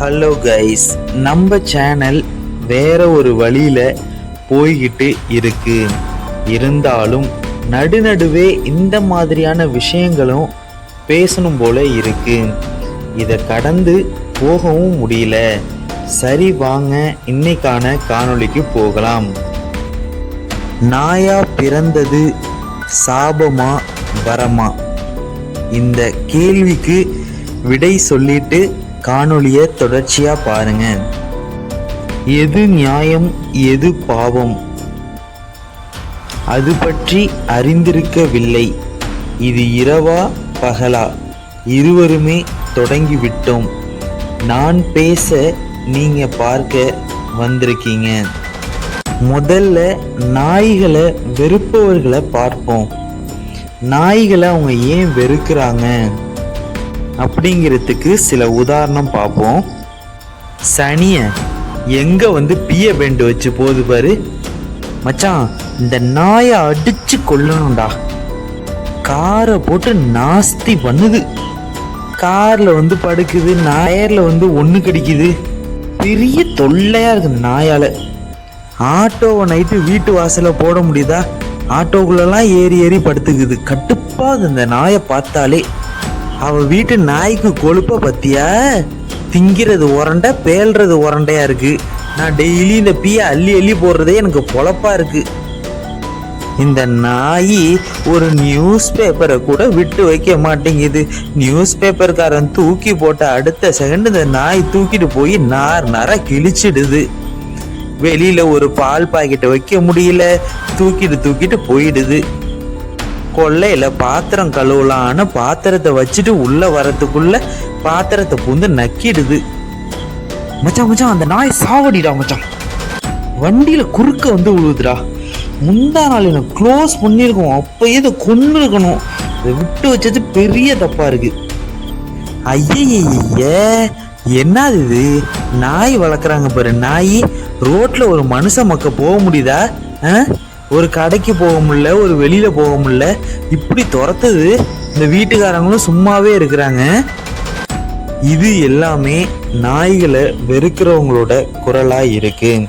Hello guys நம்ம channel வேற ஒரு வழியில் போய்கிட்டு இருக்கு. இருந்தாலும் நடுநடுவே இந்த மாதிரியான விஷயங்களும் பேசணும் போல இருக்கு. இதை கடந்து போகவும் முடியல. சரி வாங்க. இன்னைக்கான காணொளிக்கு போகலாம். நாயா பிறந்தது சாபமா வரமா? இந்த கேள்விக்கு விடை சொல்லிட்டு காணொளியை தொடர்ச்சியாக பாருங்க. எது நியாயம் எது பாவம்? அது பற்றி அறிந்திருக்கவில்லை. இது இரவா பகலா? இருவருமே தொடங்கிவிட்டோம். நான் பேச நீங்க பார்க்க வந்திருக்கீங்க. முதல்ல நாய்களை வெறுப்பவர்களை பார்ப்போம். நாய்களை அவங்க ஏன் வெறுக்கிறாங்க? அப்படிங்கிறதுக்கு சில உதாரணம் பார்ப்போம். சனியை எங்கே வந்து பிய பெண்டு வச்சு போகுது பாரு. மச்சான் இந்த நாயை அடிச்சு கொல்லணும்டா. காரை போட்டு நாஸ்தி பண்ணுது. காரில் வந்து படுக்குது நாயரில் வந்து ஒன்று கடிக்குது. பெரிய தொல்லையாக இருக்குது நாயால். ஆட்டோவை நைட்டு வீட்டு வாசலில் போட முடியுதா? ஆட்டோக்குள்ளெல்லாம் ஏறி ஏறி படுத்துக்குது. கட்டுப்பாது இந்த நாயை பார்த்தாலே. அவ வீட்டு நாய்க்கு கொழுப்ப பத்தியா? திங்கிறது உரண்டை பேல்றது உரண்டையா இருக்கு. நான் டெய்லி இந்த பீயை அள்ளி அள்ளி போடுறதே எனக்கு பொழப்பா இருக்கு. இந்த நாய் ஒரு நியூஸ் பேப்பரை கூட விட்டு வைக்க மாட்டேங்குது. நியூஸ் பேப்பர்காரன் தூக்கி போட்ட அடுத்த செகண்ட் இந்த நாய் தூக்கிட்டு போய் நார் நார கிழிச்சிடுது. வெளியில ஒரு பால் பாக்கெட்டை வைக்க முடியல. தூக்கிட்டு தூக்கிட்டு போயிடுது. கொள்ளையில் பாத்திரம் கழுவலான்னு பாத்திரத்தை வச்சுட்டு உள்ள வரத்துக்குள்ள பாத்திரத்தை பூந்து நக்கிடுது. மச்சான் மச்சான் அந்த நாய் சாவடிடா மச்சான். வண்டியில குறுக்க வந்து விழுதுடா முந்தா நாள் எனக்கு க்ளோஸ் பண்ணியிருக்கோம். அப்பயே இதை கொண்டு இருக்கணும் இதை விட்டு வச்சது பெரிய தப்பா இருக்கு. ஐயய்ய என்னது இது? நாய் வளர்க்குறாங்க பாரு நாய். ரோட்டில் ஒரு மனுஷ மக்க போக முடியுதா? ஆ? ஒரு கடைக்கு போக முடியல ஒரு வெளியில் போக முடியல இப்படி துரத்துது. இந்த வீட்டுக்காரங்களும் சும்மாவே இருக்கிறாங்க. இது எல்லாமே நாய்களை வெறுக்கிறவங்களோட குரலாக இருக்கு.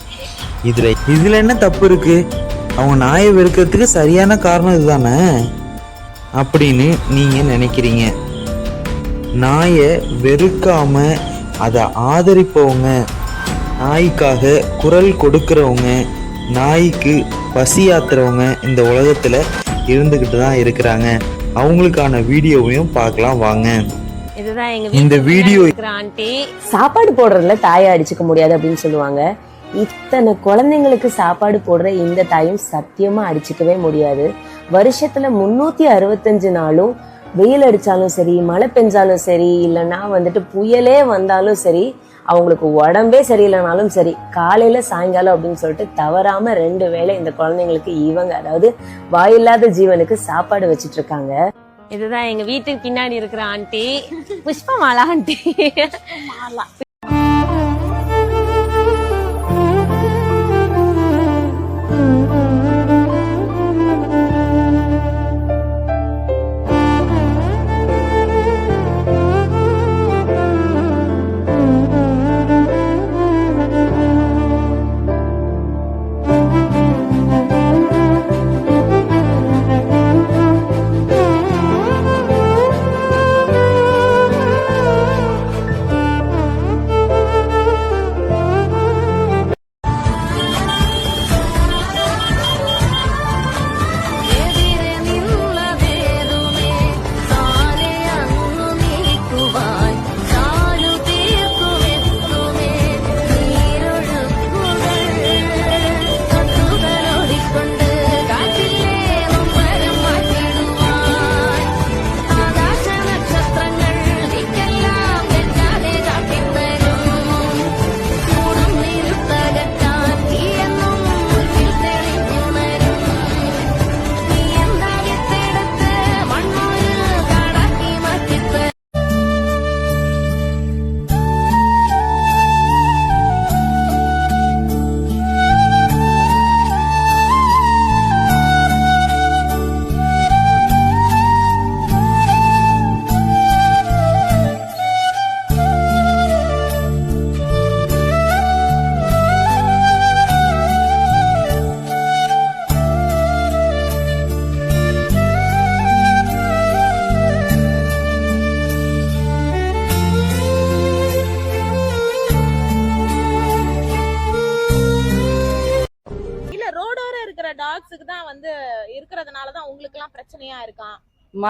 இதில் இதில் என்ன தப்பு இருக்கு? அவங்க நாயை வெறுக்கிறதுக்கு சரியான காரணம் இதுதானே? அப்படின்னு நீங்கள் நினைக்கிறீங்க. நாயை வெறுக்காம அதை ஆதரிப்பவங்க நாய்க்காக குரல் கொடுக்குறவங்க நாய்க்கு பசியாத்துறவங்க இந்த உலகத்துல இருந்துகிட்டு தான் இருக்கிறாங்க. அவங்களுக்கான வீடியோவையும் பார்க்கலாம் வாங்க. இதுதான் எங்க இந்த வீடியோ ஆண்டி. சாப்பாடு போடுறதுல தாயை அடிச்சுக்க முடியாது அப்படின்னு சொல்லுவாங்க. இத்தனை குழந்தைங்களுக்கு சாப்பாடு போடுற இந்த தாயும் சத்தியமா அடிச்சுக்கவே முடியாது. வருஷத்துல முன்னூத்தி அறுபத்தஞ்சு நாளும் வெயில் அடிச்சாலும் சரி மழை பெஞ்சாலும் சரி இல்லைன்னா வந்துட்டு புயலே வந்தாலும் சரி அவங்களுக்கு உடம்பே சரியில்லைனாலும் சரி காலையில சாயங்காலம் அப்படின்னு சொல்லிட்டு தவறாம ரெண்டு வேளை இந்த குழந்தைங்களுக்கு இவங்க அதாவது வாயில்லாத ஜீவனுக்கு சாப்பாடு வச்சிட்டு இருக்காங்க. இதுதான் எங்க வீட்டுக்கு பின்னாடி இருக்கிற ஆண்டி. புஷ்பமாலா ஆண்டி.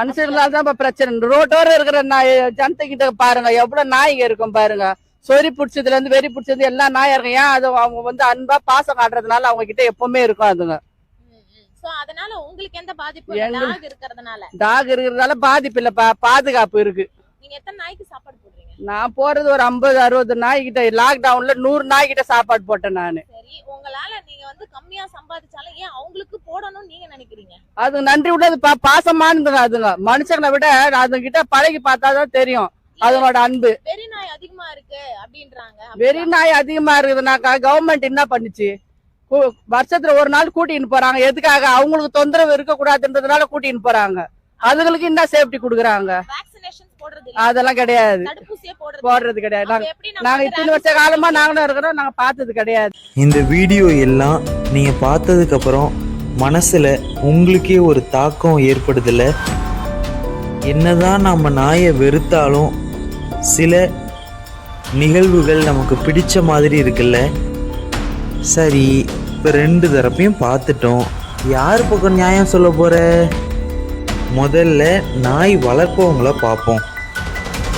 மனுஷங்களால தான் இப்ப பிரச்சனை ரோட்டோர இருக்கிற நாய் ஜனத்துக்கிட்ட பாருங்க எவ்வளவு நாய்ங்க இருக்கும் பாருங்க. சொறி பிடிச்சதுல இருந்து வெறி பிடிச்சது எல்லா நாயா இருக்கும். ஏன் அது அவங்க வந்து அன்பா பாசம் காட்டுறதுனால அவங்க கிட்ட எப்பவுமே இருக்கும் அதுங்க. அதனால உங்களுக்கு எந்த பாதிப்பு டாக் இருக்கிறதுனால. பாதிப்பு இல்லப்பா. பாதுகாப்பு இருக்கு. நீங்க எத்தனை நாய்க்கு சாப்பாடு நான் போறது ஒரு ஐம்பது அறுபது நாய் கிட்ட லாக்டவுன்ல நூறு நாய் கிட்ட சாப்பாடு போட்டேன் நானு. சரி உங்களால நீங்க வந்து கம்மியா சம்பாதிச்சாலும் ஏன் அவங்களுக்கு போடணும்னு நீங்க நினைக்கிறீங்க? அது நன்றி உள்ளது பா பாசமானதுங்க அதுங்க. மனுஷங்களை விட அதுங்க கிட்ட பழகி பார்த்தாதான் தெரியும் அதனோட அன்பு. வெறி நாய் அதிகமா இருக்கு அப்படின்றாங்க. வெறி நாய் அதிகமா இருக்குதுனாக்கா கவர்மெண்ட் என்ன பண்ணுச்சு? வருஷத்துல ஒரு நாள் கூட்டின்னு போறாங்க. எதுக்காக? அவங்களுக்கு தொந்தரவு இருக்க கூடாதுன்றதுனால கூட்டின்னு போறாங்க. அதுங்களுக்கு என்ன சேஃப்டி குடுக்குறாங்க? அதெல்லாம் கிடையாது. போடுறது போடுறது கிடையாது. நாங்க இத்தனை வருஷ காலமா நாங்களும் இருக்கிறோம். நாங்க பார்த்தது கிடையாது. இந்த வீடியோ எல்லாம் நீங்க பார்த்ததுக்கு அப்புறம் மனசுல உங்களுக்கே ஒரு தாக்கம் ஏற்படுதில்ல? என்னதான் நம்ம நாயை வெறுத்தாலும் சில நிகழ்வுகள் நமக்கு பிடிச்ச மாதிரி இருக்குல்ல? சரி இப்போ ரெண்டு தரப்பையும் பார்த்துட்டோம். யார் பக்கம் நியாயம் சொல்ல போற? முதல்ல நாய் வளர்ப்பவங்கள பார்ப்போம்.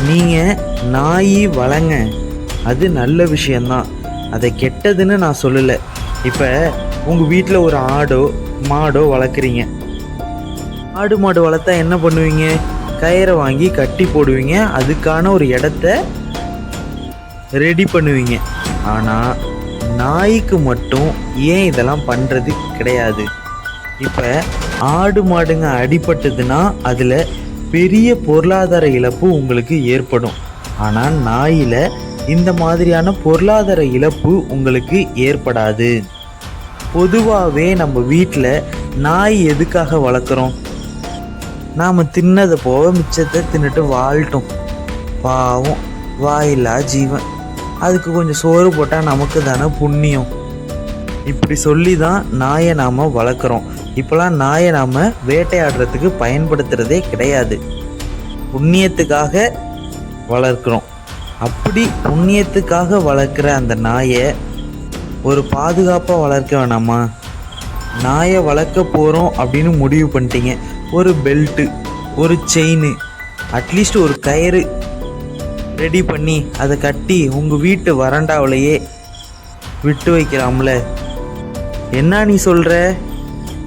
நீங்கள் நாய் வளங்க. அது நல்ல விஷயந்தான். அதை கெட்டதுன்னு நான் சொல்லலை. இப்போ உங்கள் வீட்டில் ஒரு ஆடோ மாடோ வளர்க்குறீங்க. ஆடு மாடு வளர்த்தா என்ன பண்ணுவீங்க? கயிறை வாங்கி கட்டி போடுவீங்க. அதுக்கான ஒரு இடத்த ரெடி பண்ணுவீங்க. ஆனால் நாய்க்கு மட்டும் ஏன் இதெல்லாம் பண்ணுறது கிடையாது. இப்போ ஆடு மாடுங்க அடிபட்டதுன்னா அதில் பெரிய பொருளாதார இழப்பு உங்களுக்கு ஏற்படும். ஆனால் நாயில் இந்த மாதிரியான பொருளாதார இழப்பு உங்களுக்கு ஏற்படாது. பொதுவாகவே நம்ம வீட்டில் நாய் எதுக்காக வளர்க்குறோம்? நாம் தின்னதை போக மிச்சத்தை தின்னுட்டு வாழ்ட்டோம். பாவம் வாயில்லா ஜீவன். அதுக்கு கொஞ்சம் சோறு போட்டால் நமக்கு தானே புண்ணியம். இப்படி சொல்லி தான் நாயை நாம் வளர்க்குறோம். இப்போலாம் நாயை நாம் வேட்டையாடுறதுக்கு பயன்படுத்துகிறதே கிடையாது. புண்ணியத்துக்காக வளர்க்குறோம். அப்படி புண்ணியத்துக்காக வளர்க்குற அந்த நாயை ஒரு பாதுகாப்பாக வளர்க்க வேணாமா? நாயை வளர்க்க போகிறோம் அப்படின்னு முடிவு பண்ணிட்டீங்க. ஒரு பெல்ட்டு ஒரு செயின் அட்லீஸ்ட் ஒரு கயிறு ரெடி பண்ணி அதை கட்டி உங்கள் வீட்டு வறண்டாவிலேயே விட்டு வைக்கலாம்ல. என்ன நீ சொல்கிற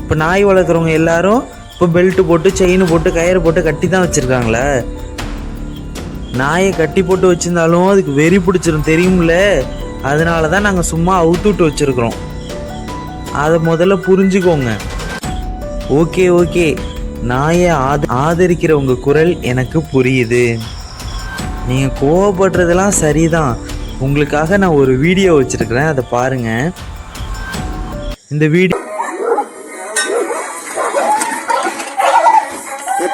இப்போ நாய் வளர்க்குறவங்க எல்லாரும் இப்போ பெல்ட்டு போட்டு செயின் போட்டு கயிறு போட்டு கட்டி தான் வச்சுருக்காங்களே. நாயை கட்டி போட்டு வச்சுருந்தாலும் அதுக்கு வெறி பிடிச்சிரும் தெரியும்ல? அதனால தான் நாங்கள் சும்மா அவுத்துட்டு வச்சுருக்குறோம். அதை முதல்ல புரிஞ்சுக்கோங்க. Okay okay. நாயை ஆத ஆதரிக்கிற உங்கள் குரல் எனக்கு புரியுது. நீங்கள் கோவப்படுறதெல்லாம் சரிதான். உங்களுக்காக நான் ஒரு வீடியோ வச்சுருக்கிறேன். அதை பாருங்கள் இந்த வீடியோ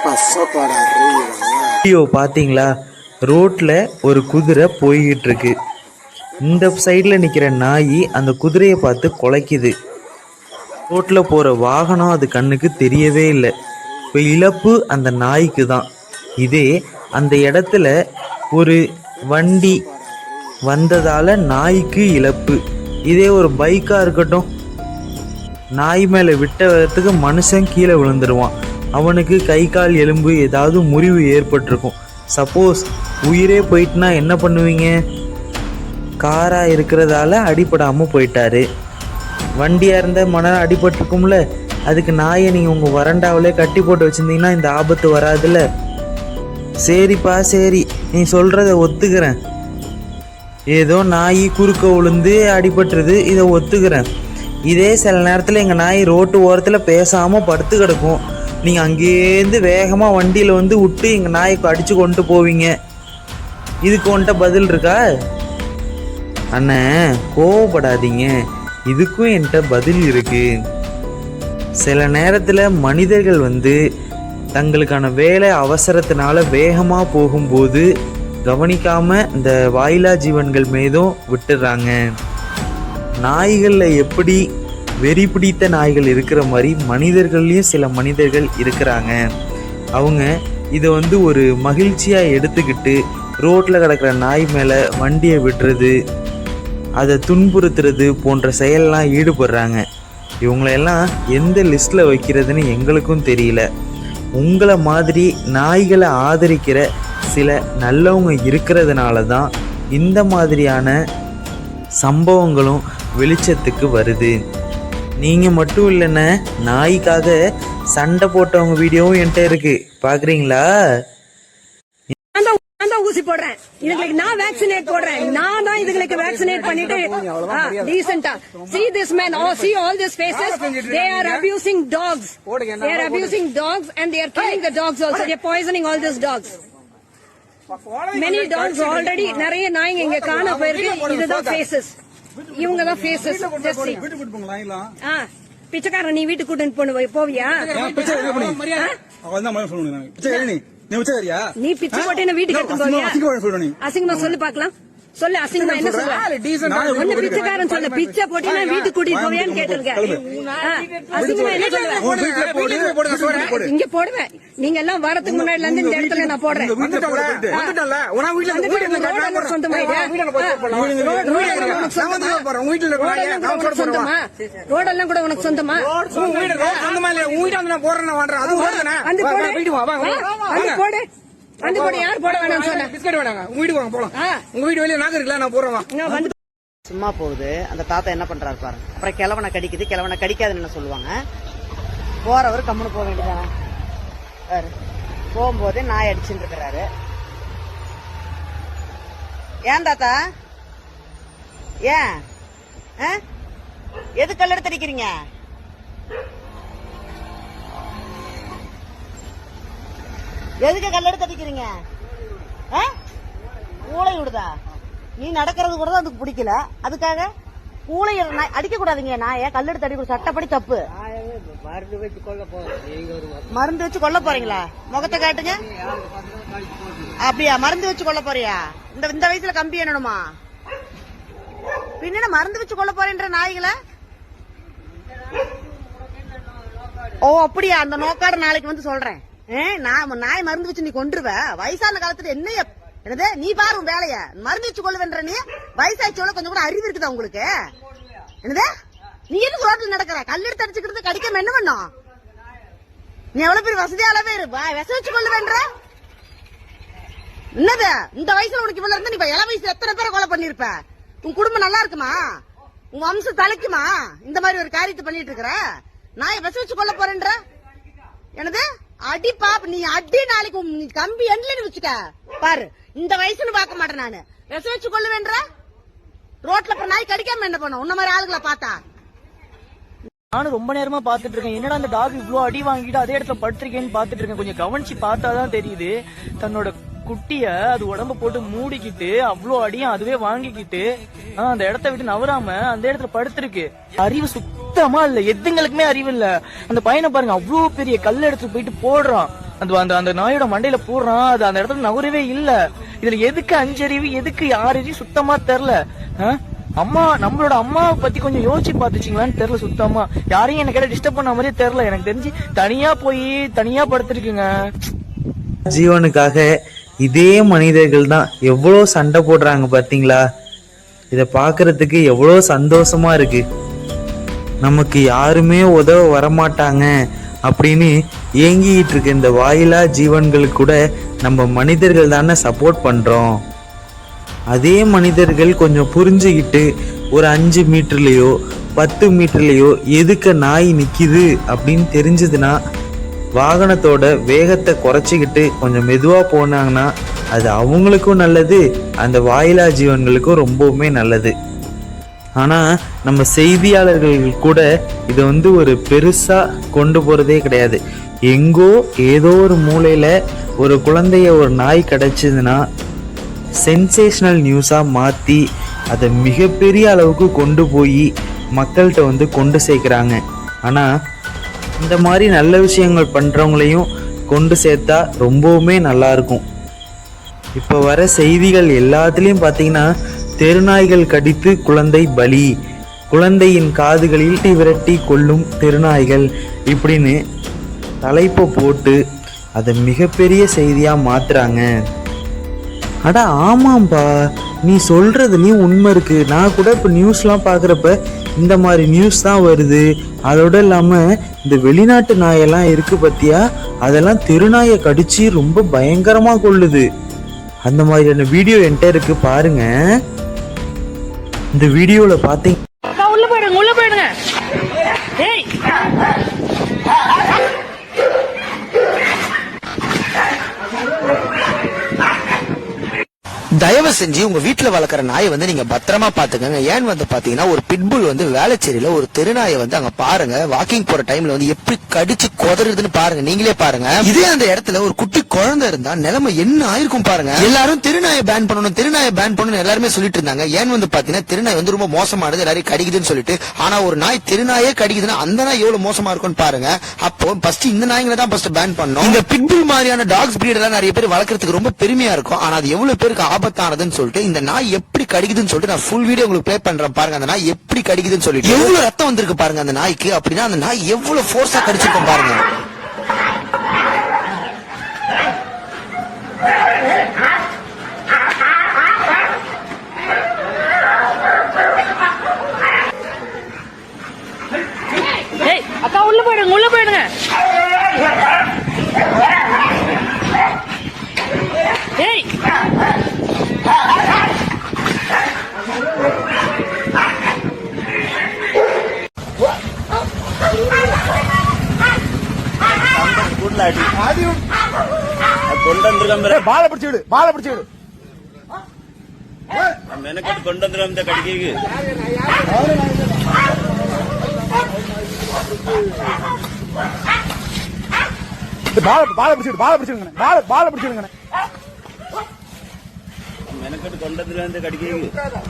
pasó arriba? வீடியோ பார்த்தீங்களா ரோட்டில் ஒரு குதிரை போய்கிட்டு இருக்கு இந்த சைடில் நிற்கிற நாய் அந்த குதிரையை பார்த்து குலைக்குது. ரோட்டில் போகிற வாகனம் அது கண்ணுக்கு தெரியவே இல்லை. இப்போ இழப்பு அந்த நாய்க்கு தான். இதே அந்த இடத்துல ஒரு வண்டி வந்ததால் நாய்க்கு இழப்பு. இதே ஒரு பைக்காக இருக்கட்டும். நாய் மேலே விட்டதுக்கு மனுஷன் கீழே விழுந்துருவான். அவனுக்கு கை கால் எலும்பு ஏதாவது முறிவு ஏற்பட்டிருக்கும். சப்போஸ் உயிரே போயிட்டுனா என்ன பண்ணுவீங்க? காராக இருக்கிறதால அடிபடாமல் போயிட்டாரு. வண்டியாக இருந்த மணல் அடிபட்டிருக்கும்ல அதுக்கு நாயை நீங்கள் உங்கள் வறண்டாவிலே கட்டி போட்டு வச்சுருந்தீங்கன்னா இந்த ஆபத்து வராதுல்ல. சரிப்பா சரி நீ சொல்கிறத ஒத்துக்கிறேன். ஏதோ நாய் குறுக்க விழுந்து அடிபட்டுருது இதை ஒத்துக்கிறேன். இதே சில நேரத்தில் எங்கள் நாய் ரோட்டு ஓரத்தில் பேசாமல் படுத்து கிடக்கும். நீங்கள் அங்கேருந்து வேகமாக வண்டியில் வந்து விட்டு எங்கள் நாய்க்கு அடித்து கொண்டு போவீங்க. இதுக்கு வந்துட்ட பதில் இருக்கா? அண்ணே கோவப்படாதீங்க. இதுக்கும் என்கிட்ட பதில் இருக்குது சில நேரத்தில் மனிதர்கள் வந்து தங்களுக்கான வேலை அவசரத்தினால வேகமாக போகும்போது கவனிக்காமல் இந்த வாயிலா ஜீவன்கள் மீதும் விட்டுடுறாங்க நாய்களில் எப்படி வெறி பிடித்த நாய்கள் இருக்கிற மாதிரி மனிதர்கள்லேயும் சில மனிதர்கள் இருக்கிறாங்க. அவங்க இதை வந்து ஒரு மகிழ்ச்சியாக எடுத்துக்கிட்டு ரோட்டில் கிடக்கிற நாய் மேலே வண்டியை விட்டுறது அதை துன்புறுத்துறது போன்ற செயலெலாம் ஈடுபடுறாங்க. இவங்களையெல்லாம் எந்த லிஸ்ட்டில் வைக்கிறதுன்னு எங்களுக்கும் தெரியல. உங்களை மாதிரி நாய்களை ஆதரிக்கிற சில நல்லவங்க இருக்கிறதுனால தான் இந்த மாதிரியான சம்பவங்களும் வெளிச்சத்துக்கு வருது. நீங்கள் மட்டும் இல்லைண்ணே நாய்க்காக சண்டை போட்டவங்க வீடியோவும் என்கிட்ட இருக்கு பார்க்குறீங்களா ஊசி போடுறேன் இதுங்களுக்கு நான் வேக்சினேட் போடுறேன் நான் தான் இதுங்களுக்கு வேக்சினேட் பண்ணிட்டு see this man oh see all these faces they are abusing dogs they are abusing dogs and they are killing the dogs also they are poisoning all these dogs many dogs already நிறைய நாய்ங்க இங்க காண போயிருக்கு இதுதான் faces இவங்க தான் ஆ பிச்சைக்காரன் நீ வீட்டுக்கு கூட்டிட்டு போன போவியா? நீ பிச்சை போட்டு வீட்டுக்கு எடுத்து போவியா? அசிங்கமா சொல்லு பாக்கலாம் சொல்லு அசிங்கமா என்ன சொல்ல ஒண்ணு பிச்சைக்காரன் சொல்லு பிச்சை போட்டு நான் வீட்டுக்கு கூட்டிட்டு போவியான்னு கேட்டிருக்கேன். அசிங்கமா என்ன சொல்லுவேன் இங்க போடுவேன். நீங்க எல்லாம் வரதுக்கு முன்னாடில இருந்து இந்த இடத்துல நான் போடுறேன். உனக்கு சொந்தமா? எல்லாம் கூட உனக்கு சொந்தமா? ரோட் எல்லாம் கூட உனக்கு சொந்தமா? வந்து போடு. ஆ, வந்து போடு வந்து போடு யார் போட வேணாம்னு சொன்ன பிஸ்கட் வேணாங்க. உங்க வீட்டுக்கு வாங்க போலாம். உங்க வீட்டு வெளியே நாக்கு இருக்குல்ல நான் போறேன் சும்மா போகுது. அந்த தாத்தா என்ன பண்றாரு பாருங்க. அப்புறம் கிழவனை கடிக்குது. கிழவனை கடிக்காதுன்னு என்ன சொல்லுவாங்க? போறவர் கம்முன்னு போக வேண்டியதானே பாரு. போகும்போது நாய் அடிச்சுட்டு இருக்கிறாரு. ஏன் தாத்தா? ஏன்? ஆ? எது கல்லெடுத்து அடிக்கிறீங்க? எதுக்கு கல்லெடுத்து அடிக்கிறீங்க ஆ? விடுதா? நீ நடக்கிறது கூட தான் அதுக்கு பிடிக்கல. அதுக்காக ஊளை அடிக்க கூடாதுங்க நாய கல்லெடுத்து அடிக்க சட்டப்படி தப்பு. மருந்து வச்சு கொல்ல போறீங்களா? முகத்தை காட்டுங்க. அப்படியா? மருந்து வச்சு கொல்ல போறியா? இந்த இந்த வயசுல கம்பி என்னணுமா? பின்ன மருந்து வச்சு கொல்ல போறேன்ற நாய்களை? ஓ அப்படியா? அந்த நோக்காடு நாளைக்கு வந்து சொல்றேன். நான் நாய் மருந்து வச்சு நீ கொண்டுருவ வயசான காலத்துல என்ன என்னது நீ பாரு உன் வேலைய. மருந்து வச்சு கொள்ளுவேன்ற நீ வயசாச்சோட கொஞ்சம் கூட அறிவு இருக்குதா உங்களுக்கு? என்னது? நீ எதுக்கு ரோட்ல நடக்கிற? கல்லெடுத்து அடிச்சுக்கிறது கடிக்காம என்ன பண்ணும்? நீ எவ்வளவு பேர் வசதியாலவே இருப்பா விச வச்சு கொள்ளுவேன்ற. என்னது? இந்த வயசுல உனக்கு இவ்வளவு இருந்தா நீ இப்ப இள வயசுல எத்தனை பேரை கொலை பண்ணிருப்ப? உன் குடும்பம் நல்லா இருக்குமா? உன் வம்சம் தலைக்குமா இந்த மாதிரி ஒரு காரியத்தை பண்ணிட்டு இருக்கிற? நான் விச வச்சு கொல்ல போறேன்ற. என்னது? அடி பாப் நீ அடி நாளைக்கு நீ கம்பி எண்ட்ல வச்சுக்க. பாரு இந்த வயசுன்னு பார்க்க மாட்டேன் நானு. விச வச்சு கொள்ளுவேன்ற? ரோட்ல இப்ப நாய் கடிக்காம என்ன பண்ணும்? உன்ன மாதிரி ஆளுகளை பார்த்தா. நானும் ரொம்ப நேரமா பாத்துட்டு இருக்கேன். என்னடா அந்த டாக் இவ்ளோ அடி வாங்கிட்டு அதே இடத்துல படுத்திருக்கேன்னு பாத்துட்டு இருக்கேன். கொஞ்சம் கவனிச்சு பார்த்தாதான் தெரியுது. தன்னோட குட்டிய அது உடம்ப போட்டு மூடிக்கிட்டு அவ்வளவு அடியும் அதுவே வாங்கிக்கிட்டு அந்த இடத்த விட்டு நவராம அந்த இடத்துல படுத்திருக்கு. அறிவு சுத்தமா இல்ல. எதுங்களுக்குமே அறிவு இல்ல. அந்த பையனை பாருங்க அவ்வளவு பெரிய கல் எடுத்து போயிட்டு போடுறான். அந்த அந்த அந்த நாயோட மண்டையில போடுறான். அது அந்த இடத்துல நகரவே இல்ல. இதுல எதுக்கு அஞ்சறிவு எதுக்கு யாரறிவு சுத்தமா தெரியல? ஆ? அம்மா நம்மளோட அம்மாவை பத்தி கொஞ்சம் யோசிச்சு பாத்துச்சிங்களான்னு தெரியல சுத்தமா. யாரையும் என்ன கேட்ட டிஸ்டர்ப் பண்ண மாதிரியே தெரியல. எனக்கு தெரிஞ்சு தனியா போய் தனியா படுத்திருக்குங்க. ஜீவனுக்காக இதே மனிதர்கள் தான் எவ்வளோ சண்டை போடுறாங்க பார்த்தீங்களா இதை பார்க்கறதுக்கு எவ்வளோ சந்தோஷமா இருக்கு. நமக்கு யாருமே உதவ வரமாட்டாங்க அப்படின்னு ஏங்கிக்கிட்டு இருக்க இந்த வாயிலா ஜீவன்களுக்கு கூட நம்ம மனிதர்கள் தானே சப்போர்ட் பண்ணுறோம் அதே மனிதர்கள் கொஞ்சம் புரிஞ்சுக்கிட்டு ஒரு அஞ்சு மீட்டர்லேயோ பத்து மீட்டர்லேயோ எதுக்கு நாய் நிற்கிது அப்படின்னு தெரிஞ்சதுன்னா வாகனத்தோட வேகத்தை குறைச்சிக்கிட்டு கொஞ்சம் மெதுவாக போனாங்கன்னா அது அவங்களுக்கும் நல்லது அந்த வாயிலா ஜீவன்களுக்கும் ரொம்பவுமே நல்லது. ஆனால் நம்ம செய்தியாளர்கள் கூட இதை வந்து ஒரு பெருசாக கொண்டு போகிறதே கிடையாது. எங்கோ ஏதோ ஒரு மூலையில் ஒரு குழந்தைய ஒரு நாய் கிடச்சிதுன்னா சென்சேஷனல் நியூஸாக மாற்றி அதை மிகப்பெரிய அளவுக்கு கொண்டு போய் மக்கள்கிட்ட வந்து கொண்டு சேர்க்குறாங்க. ஆனால் இந்த மாதிரி நல்ல விஷயங்கள் பண்ணுறவங்களையும் கொண்டு சேர்த்தா ரொம்பவுமே நல்லாயிருக்கும் இப்போ வர செய்திகள் எல்லாத்துலேயும் பார்த்தீங்கன்னா தெருநாய்கள் கடித்து குழந்தை பலி. குழந்தையின் காதுகளில் விரட்டி விரட்டி கொல்லும் தெருநாய்கள். இப்படின்னு தலைப்பை போட்டு அதை மிகப்பெரிய செய்தியாக மாற்றுறாங்க அட ஆமாம்பா. நீ சொல்கிறதுலேயும் உண்மை இருக்குது நான் கூட இப்போ நியூஸ்லாம் பார்க்குறப்ப இந்த மாதிரி நியூஸ் தான் வருது. அதோடு இல்லாமல் இந்த வெளிநாட்டு நாயெல்லாம் இருக்குது பற்றியா அதெல்லாம் தெருநாயை கடித்து ரொம்ப பயங்கரமாக கொள்ளுது அந்த மாதிரியான வீடியோ என்கிட்ட இருக்கு பாருங்கள் இந்த வீடியோவில் பார்த்தீங்க உள்ள போயிடுங்க உள்ள போயிடுங்க ஏய் தயவு செஞ்சு உங்க வீட்டுல வளர்க்குற நாயை வந்து நீங்க பத்திரமா பாத்துக்கங்க ஏன் வந்து பாத்தீங்கன்னா ஒரு பிட்புல் வந்து வேலைச்சேரியில ஒரு தெருநாயை வந்து அங்க பாருங்க. வாக்கிங் போற டைம்ல வந்து எப்படி கடிச்சு கொதறதுன்னு பாருங்க. நீங்களே பாருங்க. இதே அந்த இடத்துல ஒரு குட்டி குழந்தை இருந்தா நிலைமை என்ன ஆயிருக்கும் பாருங்க. எல்லாரும் திருநாயை பேன் பண்ணணும் திருநாயை பேன் பண்ணணும் எல்லாருமே சொல்லிட்டு இருந்தாங்க. ஏன் வந்து பாத்தீங்கன்னா திருநாய் வந்து ரொம்ப மோசமானது. எல்லாரையும் கடிக்குதுன்னு சொல்லிட்டு. ஆனா ஒரு நாய் திருநாயே கடிக்குதுன்னா அந்த நாய் எவ்வளவு மோசமா இருக்கும்னு பாருங்க. அப்போ ஃபர்ஸ்ட் இந்த நாய்களை தான் ஃபர்ஸ்ட் பேன் பண்ணணும். இந்த பிட்புல் மாதிரியான டாக்ஸ் பிரீட் எல்லாம் நிறைய பேர் வளர்க்கறதுக்கு ரொம்ப பெருமையா இருக்கும். ஆனா அது எவ்வளவு பேருக்கு ஆபத்தானது ஆபத்தானதுன்னு சொல்லிட்டு இந்த நாய் எப்படி கடிக்குதுன்னு சொல்லிட்டு நான் ஃபுல் வீடியோ உங்களுக்கு ப்ளே பண்றேன் பாருங்க. அந்த நாய் எப்படி கடிக்குதுன்னு சொல்லிட்டு எவ்வளவு ரத்தம் வந்திருக்கு பாருங்க அந்த நாய்க்கு அப்படின்னா அந்த நாய் எவ்வளவு ஃபோர்ஸா கடிச்சிருக்கும் பாருங்க. பாலை பிடிச்சு விடு பாலை பிடிச்சு விடு. பாலை பாலை பிடிச்சு விடு பாலை பிடிச்சு விடுங்க பாலை பாலை பிடிச்சு விடுங்க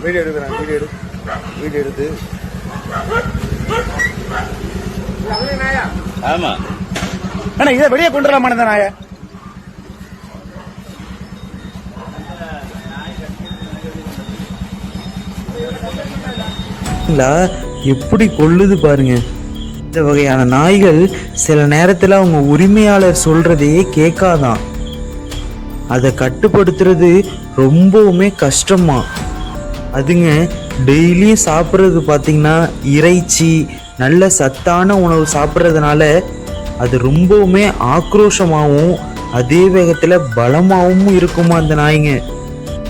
வீடியோ எடுக்கிறேன் வீடியோ எடு. வீடியோ எடுத்து. ஆமா. அண்ணா இதை வெளியே கொண்டு வரலாமா இந்த நாயை? பார்த்தீங்களா? எப்படி கொள்ளுது பாருங்க. இந்த வகையான நாய்கள் சில நேரத்தில் அவங்க உரிமையாளர் சொல்றதையே கேட்காதான். அதை கட்டுப்படுத்துறது ரொம்பவுமே கஷ்டமா. அதுங்க டெய்லியும் சாப்பிட்றது பார்த்தீங்கன்னா இறைச்சி நல்ல சத்தான உணவு சாப்பிட்றதுனால அது ரொம்பவுமே ஆக்ரோஷமாகவும் அதே வேகத்தில் பலமாகவும் இருக்குமா அந்த நாய்ங்க.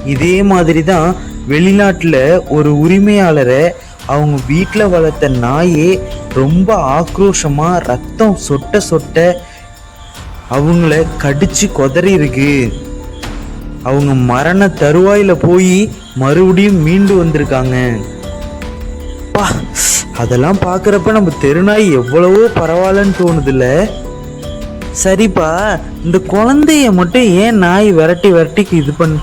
இதே மாதிரி தான் வெளிநாட்டில் ஒரு உரிமையாளரை அவங்க வீட்டில் வளர்த்த நாயே ரொம்ப ஆக்ரோஷமாக ரத்தம் சொட்ட சொட்ட அவங்கள கடிச்சு கொதறி இருக்கு அவங்க மரண தருவாயில் போய் மறுபடியும் மீண்டு வந்திருக்காங்க. பா அதெல்லாம் பார்க்குறப்ப நம்ம தெருநாய் எவ்வளவோ பரவாயில்லன்னு தோணுதுல்ல? சரிப்பா இந்த குழந்தைய மட்டும் ஏன் நாய் விரட்டி விரட்டி இது பண்ண?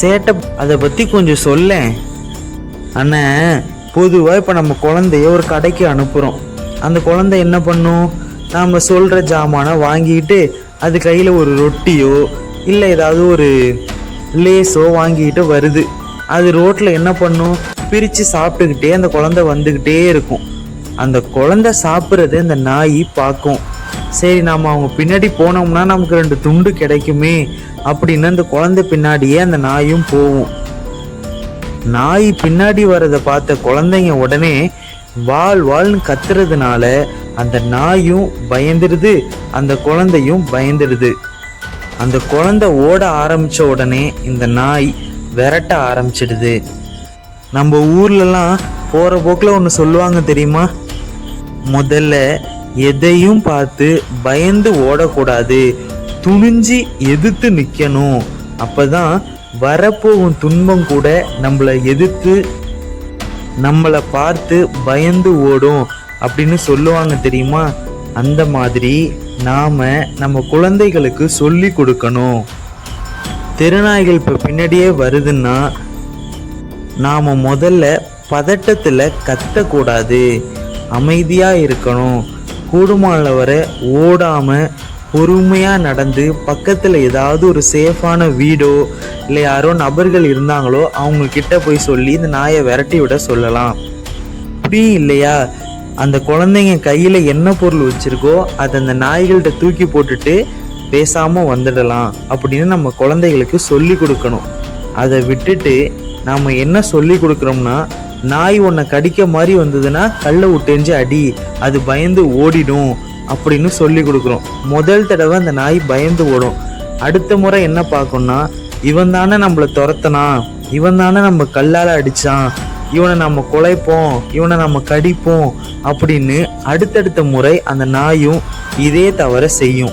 சேட்டை அதை பற்றி கொஞ்சம் சொல்லேன். அண்ணன் பொதுவாக இப்போ நம்ம குழந்தைய ஒரு கடைக்கு அனுப்புகிறோம் அந்த குழந்தை என்ன பண்ணும்? நாம் சொல்கிற ஜாமானை வாங்கிட்டு அது கையில் ஒரு ரொட்டியோ இல்லை ஏதாவது ஒரு லேஸோ வாங்கிட்டு வருது. அது ரோட்டில் என்ன பண்ணும்? பிரித்து சாப்பிட்டுக்கிட்டே அந்த குழந்தை வந்துக்கிட்டே இருக்கும். அந்த குழந்தை சாப்பிட்றத அந்த நாய் பார்க்கும். சரி நாம் அவங்க பின்னாடி போனோம்னா நமக்கு ரெண்டு துண்டு கிடைக்குமே அப்படின்னு அந்த குழந்தை பின்னாடியே அந்த நாயும் போகும் நாய் பின்னாடி வரதை பார்த்த குழந்தைங்க உடனே வால் வால்னு கத்துறதுனால அந்த நாயும் பயந்துடுது அந்த குழந்தையும் பயந்துடுது. அந்த குழந்தை ஓட ஆரம்பித்த உடனே இந்த நாய் விரட்ட ஆரம்பிச்சிடுது. நம்ம ஊர்லலாம் போகிற போக்கில் ஒன்று சொல்லுவாங்க தெரியுமா? முதல்ல எதையும் பார்த்து பயந்து ஓடக்கூடாது துணிஞ்சு எதிர்த்து நிற்கணும் அப்பதான் வரப்போகும் துன்பம் கூட நம்மளை எதிர்த்து நம்மளை பார்த்து பயந்து ஓடும் அப்படின்னு சொல்லுவாங்க தெரியுமா? அந்த மாதிரி நாம் நம்ம குழந்தைகளுக்கு சொல்லி கொடுக்கணும். திருநாய்கள் இப்போ பின்னாடியே வருதுன்னா நாம் முதல்ல பதட்டத்தில் கத்தக்கூடாது. அமைதியாக இருக்கணும். கூடுமான வரை ஓடாமல் பொறுமையாக நடந்து பக்கத்தில் ஏதாவது ஒரு சேஃபான வீடோ இல்லை யாரோ நபர்கள் இருந்தாங்களோ அவங்கக்கிட்ட போய் சொல்லி இந்த நாயை விரட்டி விட சொல்லலாம். அப்படியும் இல்லையா? அந்த குழந்தைங்க கையில் என்ன பொருள் வச்சுருக்கோ அதை அந்த நாய்கள்கிட்ட தூக்கி போட்டுட்டு பேசாமல் வந்துடலாம் அப்படின்னு நம்ம குழந்தைகளுக்கு சொல்லி கொடுக்கணும். அதை விட்டுட்டு நாம் என்ன சொல்லி கொடுக்குறோம்னா நாய் உன்னை கடிக்க மாதிரி வந்ததுன்னா கல்லை விட்டெஞ்சு அடி. அது பயந்து ஓடிடும். அப்படின்னு சொல்லி கொடுக்குறோம். முதல் தடவை அந்த நாய் பயந்து ஓடும். அடுத்த முறை என்ன பார்க்கும்னா இவன் தானே நம்மளை துரத்தனா? இவன் தானே நம்ம கல்லால் அடித்தான் இவனை நம்ம குலைப்போம். இவனை நம்ம கடிப்போம். அப்படின்னு அடுத்தடுத்த முறை அந்த நாயும் இதே தவிர செய்யும்.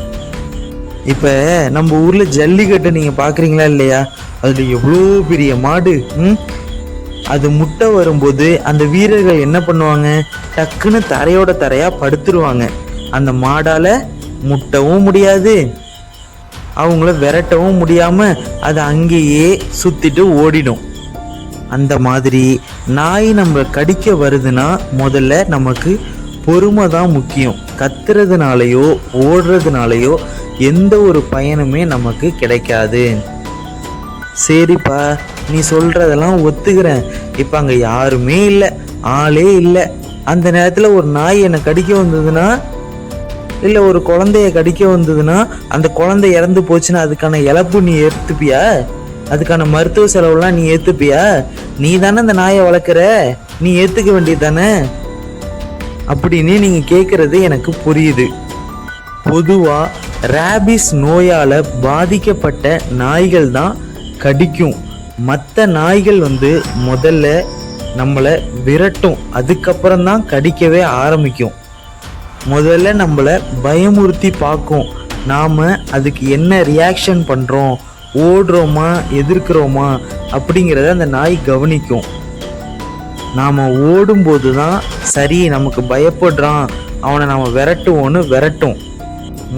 இப்போ நம்ம ஊரில் ஜல்லிக்கட்டு நீங்கள் பார்க்குறீங்களா இல்லையா? அதில் எவ்வளோ பெரிய மாடு ம்? அது முட்டை வரும்போது அந்த வீரர்கள் என்ன பண்ணுவாங்க? டக்குன்னு தரையோட தரையாக படுத்துருவாங்க. அந்த மாடால் முட்டவும் முடியாது. அவங்கள விரட்டவும் முடியாமல் அது அங்கேயே சுற்றிட்டு ஓடிடும். அந்த மாதிரி நாய் நம்ம கடிக்க வருதுன்னா முதல்ல நமக்கு பொறுமை தான் முக்கியம். கத்துறதுனாலையோ ஓடுறதுனாலையோ எந்த ஒரு பயனுமே நமக்கு கிடைக்காது. சரிப்பா நீ சொல்கிறதெல்லாம் ஒத்துக்கிறேன். இப்போ அங்கே யாருமே இல்லை ஆளே இல்லை. அந்த நேரத்தில் ஒரு நாய் என்னை கடிக்க வந்ததுன்னா இல்லை ஒரு குழந்தைய கடிக்க வந்ததுன்னா அந்த குழந்தை இறந்து போச்சுன்னா அதுக்கான இழப்பு நீ ஏற்றுப்பியா அதுக்கான மருத்துவ செலவுலாம் நீ ஏற்றுப்பியா நீ தானே அந்த நாயை வளர்க்குற. நீ ஏற்றுக்க வேண்டியது தானே அப்படின்னு நீங்கள் கேட்குறது எனக்கு புரியுது. பொதுவாக ரேபிஸ் நோயால் பாதிக்கப்பட்ட நாய்கள் தான் கடிக்கும். மற்ற நாய்கள் வந்து முதல்ல நம்மளை விரட்டும். அதுக்கப்புறம் தான் கடிக்கவே ஆரம்பிக்கும். முதல்ல நம்மளை பயமுறுத்தி பார்க்கும். நாம் அதுக்கு என்ன ரியாக்ஷன் பண்ணுறோம் ஓடுறோமா எதிர்க்கிறோமா அப்படிங்கிறத அந்த நாய் கவனிக்கும். நாம் ஓடும்போது தான் சரி நமக்கு பயப்படுறான் அவனை நாம் விரட்டுவோன்னு விரட்டும்.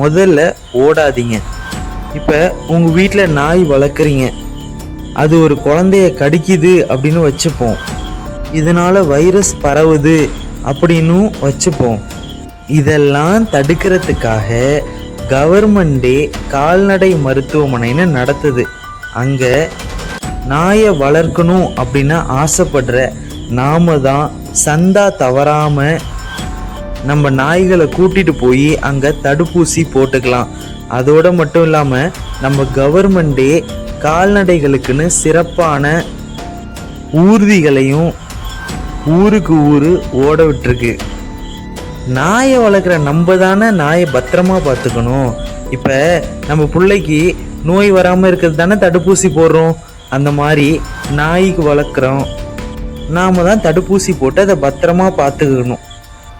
முதல்ல ஓடாதீங்க. இப்போ உங்கள் வீட்டில் நாய் வளர்க்குறீங்க. அது ஒரு குழந்தைய கடிக்குது அப்படின்னு வச்சுப்போம். இதனால் வைரஸ் பரவுது அப்படின்னும் வச்சுப்போம். இதெல்லாம் தடுக்கிறதுக்காக கவர்மெண்டே கால்நடை மருத்துவமனைன்னு நடத்துது. அங்கே நாயை வளர்க்கணும் அப்படின்னு ஆசைப்படுற நாம தான் சந்தா தவறாமல் நம்ம நாய்களை கூட்டிகிட்டு போய் அங்கே தடுப்பூசி போட்டுக்கலாம். அதோட மட்டும் இல்லாமல் நம்ம கவர்மெண்டே கால்நடைகளுக்குன்னு சிறப்பான ஊர்திகளையும் ஊருக்கு ஊர் ஓட விட்டுருக்கு. நாயை வளர்க்குற நம்ம தானே நாயை பத்திரமா பார்த்துக்கணும். இப்போ நம்ம பிள்ளைக்கு நோய் வராமல் இருக்கிறது தானே தடுப்பூசி போடுறோம். அந்த மாதிரி நாய்க்கு வளர்க்குறோம். நாம் தான் தடுப்பூசி போட்டு அதை பத்திரமா பார்த்துக்கணும்.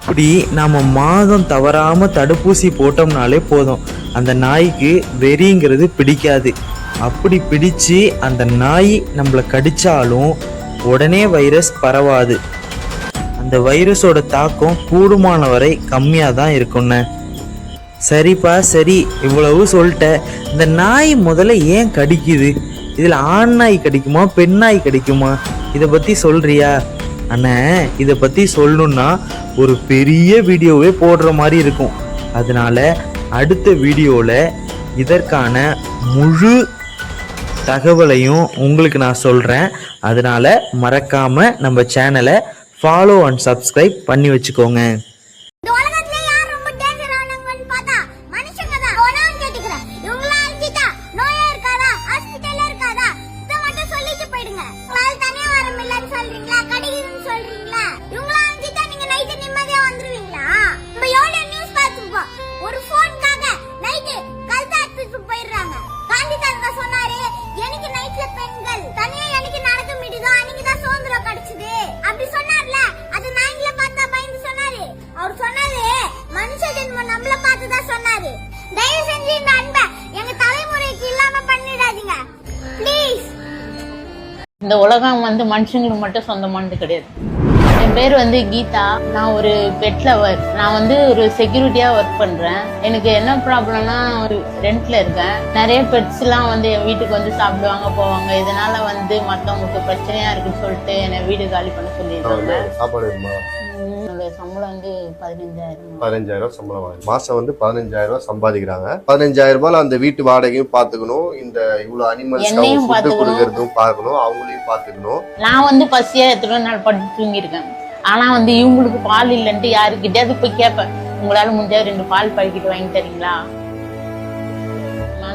இப்படி நாம் மாதம் தவறாமல் தடுப்பூசி போட்டோம்னாலே போதும். அந்த நாய்க்கு வெறிங்கிறது பிடிக்காது. அப்படி பிடிச்சு அந்த நாய் நம்மளை கடித்தாலும் உடனே வைரஸ் பரவாது. அந்த வைரஸோட தாக்கம் கூடுமான வரை கம்மியாக தான் இருக்கும்னு. சரிப்பா சரி இவ்வளவு சொல்லிட்ட. இந்த நாய் முதல்ல ஏன் கடிக்குது? இதில் ஆண் நாய் கடிக்குமா பெண் நாய் கடிக்குமா? இதை பற்றி சொல்கிறியா அண்ணே இதை பற்றி சொல்லணுன்னா ஒரு பெரிய வீடியோவே போடுற மாதிரி இருக்கும். அதனால் அடுத்த வீடியோவில் இதற்கான முழு தகவலையும் உங்களுக்கு நான் சொல்கிறேன் அதனால் மறக்காமல் நம்ம சேனலை ஃபாலோ அண்ட் சப்ஸ்கிரைப் பண்ணி வச்சுக்கோங்க. செஞ்சு இந்த அன்பை எங்க தலைமுறைக்கு இல்லாம பண்ணிடாதீங்க. ப்ளீஸ் இந்த உலகம் வந்து மனுஷங்களுக்கு மட்டும் சொந்தமானது கிடையாது. என் பேர் வந்து கீதா. நான் ஒரு பெட் லவர் நான் வந்து ஒரு செக்யூரிட்டியா ஒர்க் பண்றேன். எனக்கு என்ன ப்ராப்ளம்னா ஒரு ரெண்ட்ல இருக்கேன். நிறைய பெட்ஸ் எல்லாம் வந்து என் வீட்டுக்கு வந்து சாப்பிடுவாங்க போவாங்க. இதனால வந்து மத்தவங்களுக்கு பிரச்சனையா இருக்குன்னு சொல்லிட்டு என்னை வீடு காலி பண்ண சொல்லியிருக்காங்க. சம்பளம் வந்து பதினஞ்சாயிரம். பதினஞ்சாயிரம் ரூபாய் சம்பளம் வாங்கி மாசம் வந்து பதினஞ்சாயிரம் ரூபாய் சம்பாதிக்கிறாங்க. பதினஞ்சாயிரம் ரூபாய்ல அந்த வீட்டு வாடகையும் பாத்துக்கணும். இந்த இவ்வளவு அனிமல்ஸ் பாத்துக்கணும். கொடுக்கறதும் பார்க்கணும் அவங்களையும் பாத்துக்கணும். நான் வந்து பசியா எத்தனை நாள் படுத்து தூங்கியிருக்கேன். ஆனா வந்து இவங்களுக்கு பால் இல்லைன்ட்டு யாருக்கிட்டயாவது போய் கேட்பேன். உங்களால முடிஞ்சா ரெண்டு பால் பாக்கெட் வாங்கி தரீங்களா?